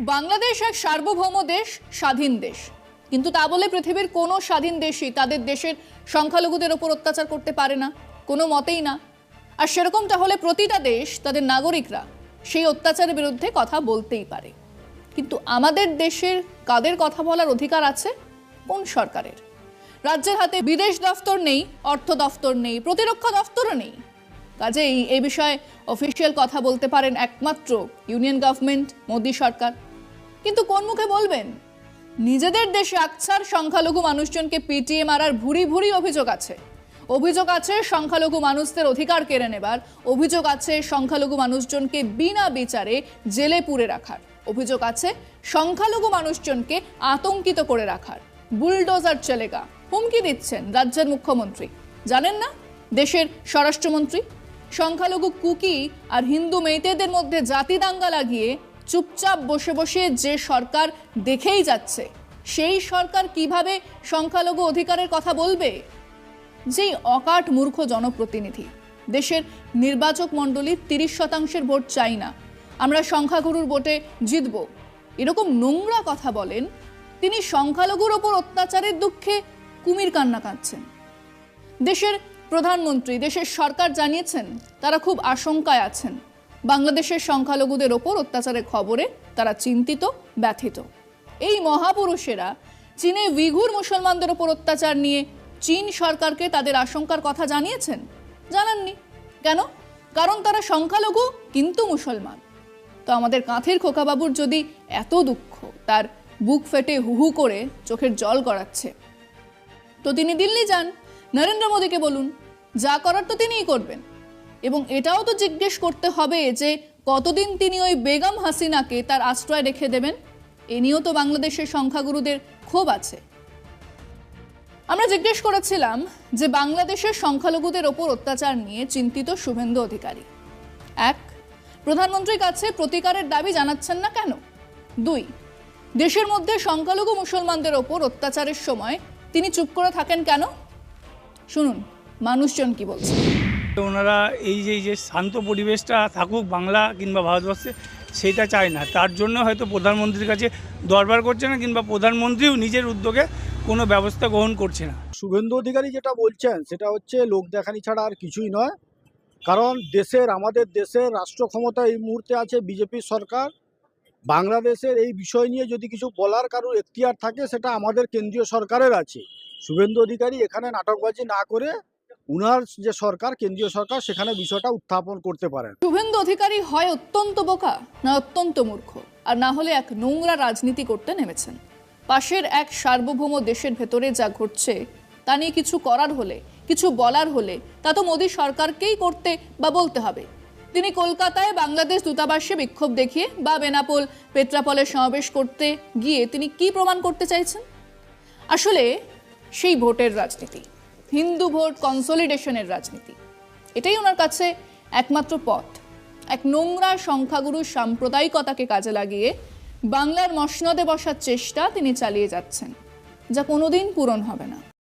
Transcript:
বাংলাদেশ এক সার্বভৌম দেশ, স্বাধীন দেশ। কিন্তু তা বলে পৃথিবীর কোনো স্বাধীন দেশই তাদের দেশের সংখ্যালঘুদের ওপর অত্যাচার করতে পারে না, কোনো মতেই না। আর সেরকমটা হলে প্রতিটা দেশ, তাদের নাগরিকরা সেই অত্যাচারের বিরুদ্ধে কথা বলতেই পারে। কিন্তু আমাদের দেশের কাদের কথা বলার অধিকার আছে? কোন সরকারের? রাজ্যের হাতে বিদেশ দফতর নেই, অর্থ দফতর নেই, প্রতিরক্ষা দফতরও নেই। কাজেই এই বিষয়ে অফিসিয়াল কথা বলতে পারেন একমাত্র ইউনিয়ন গভর্নমেন্ট, মোদী সরকার। কিন্তু কোন মুখে বলবেন? নিজেদের দেশে আকছার সংখ্যালঘু মানুষজনকে পিটিএ মারার ভুরি ভুরি অভিযোগ আছে। অভিযোগ আছে সংখ্যালঘু মানুষদের অধিকার কেড়ে নেবার। অভিযোগ আছে সংখ্যালঘু মানুষজনকে বিনা বিচারে জেলে পুরে রাখার। অভিযোগ আছে সংখ্যালঘু মানুষজনকে আতঙ্কিত করে রাখার। বুলডোজার চলেগা হুমকি দিচ্ছেন রাজ্যের মুখ্যমন্ত্রী। জানেন না? দেশের স্বরাষ্ট্রমন্ত্রী? সংখ্যালঘু কুকি আর হিন্দু মেয়েতেদের মধ্যে জাতি দাঙ্গা লাগিয়ে চুপচাপ বসে বসে যে সরকার দেখেই যাচ্ছে, সেই সরকার কীভাবে সংখ্যালঘু অধিকারের কথা বলবে? যেই অকাট মূর্খ জনপ্রতিনিধি, দেশের নির্বাচক মণ্ডলীর তিরিশ শতাংশের ভোট চাই না, আমরা সংখ্যাগুরুর ভোটে জিতব। এরকম নোংরা কথা বলেন, তিনি সংখ্যালঘুর ওপর অত্যাচারের দুঃখে কুমির কান্না কাঁদছেন। দেশের প্রধানমন্ত্রী, দেশের সরকার জানিয়েছেন, তারা খুব আশঙ্কায় আছেন। বাংলাদেশের সংখ্যালঘুদের ওপর অত্যাচারের খবরে তারা চিন্তিত, ব্যথিত। এই মহাপুরুষেরা চীনে উইঘুর মুসলমানদের ওপর অত্যাচার নিয়ে চীন সরকারকে তাদের আশঙ্কার কথা জানিয়েছেন? জানাননি। কেন? কারণ তারা সংখ্যালঘু, কিন্তু মুসলমান। তো আমাদের কাঁথের খোকাবাবুর যদি এত দুঃখ, তার বুক ফেটে হুহু করে চোখের জল গড়াচ্ছে। তো তিনি দিল্লি যান। নরেন্দ্র মোদীকে বলুন, যা করার তো তিনিই করবেন। এবং এটাও তো জিজ্ঞেস করতে হবে যে কতদিন তিনি ওই বেগম হাসিনাকে তার আশ্রয় রেখে দেবেন? এ নিয়েও তো বাংলাদেশের সংখ্যাগুরুদের ক্ষোভ আছে। আমরা জিজ্ঞেস করেছিলাম যে বাংলাদেশের সংখ্যালঘুদের ওপর অত্যাচার নিয়ে চিন্তিত শুভেন্দু অধিকারী। এক, প্রধানমন্ত্রীর কাছে প্রতিকারের দাবি জানাচ্ছেন না কেন? দুই, দেশের মধ্যে সংখ্যালঘু মুসলমানদের ওপর অত্যাচারের সময় তিনি চুপ করে থাকেন কেন? শুনুন, মানুষজন কি বলছে? ওনারা এই যে যে শান্ত পরিবেশটা থাকুক বাংলা কিংবা ভারতবর্ষে, সেটা চায় না। তার জন্য হয়তো প্রধানমন্ত্রীর কাছে দরবার করছে না কিংবা প্রধানমন্ত্রীও নিজের উদ্যোগে কোনো ব্যবস্থা গ্রহণ করছে না। শুভেন্দু অধিকারী যেটা বলছেন, সেটা হচ্ছে লোক দেখানি ছাড়া আর কিছুই নয়। কারণ দেশের, আমাদের দেশের রাষ্ট্র ক্ষমতা এই মুহূর্তে আছে বিজেপি সরকার। বাংলাদেশের এই বিষয় নিয়ে যদি কিছু বলার কারোর এখতিয়ার থাকে, সেটা আমাদের কেন্দ্রীয় সরকারের আছে। শুভেন্দু অধিকারী এখানে নাটকবাজি না করে উনার যে সরকার, কেন্দ্রীয় সরকার, সেখানে বিষয়টা উত্থাপন করতে পারেন। শুভেন্দু অধিকারী হয় অত্যন্ত বোকা, না অত্যন্ত মূর্খ, আর না হলে এক নোংরা রাজনীতি করতে নেমেছেন। পাশের এক সার্বভৌম দেশের ভেতরে যা ঘটছে, তা নিয়ে কিছু করার হলে, কিছু বলার হলে, তা তো মোদী সরকারকেই করতে বা বলতে হবে। তিনি কলকাতায় বাংলাদেশ দূতাবাসে বিক্ষোভ দেখিয়ে বা বেনাপোল পেট্রাপলে সমাবেশ করতে গিয়ে তিনি কি প্রমাণ করতে চাইছেন? আসলে সেই ভোটের রাজনীতি। হিন্দু ভোট কনসলিডেশনের রাজনীতি। এটাই ওনার কাছে একমাত্র পথ। এক নোংরা সংখ্যাগুরু সাম্প্রদায়িকতাকে কাজে লাগিয়ে বাংলার মসনদে বসার চেষ্টা তিনি চালিয়ে যাচ্ছেন, যা কোনোদিন পূরণ হবে না।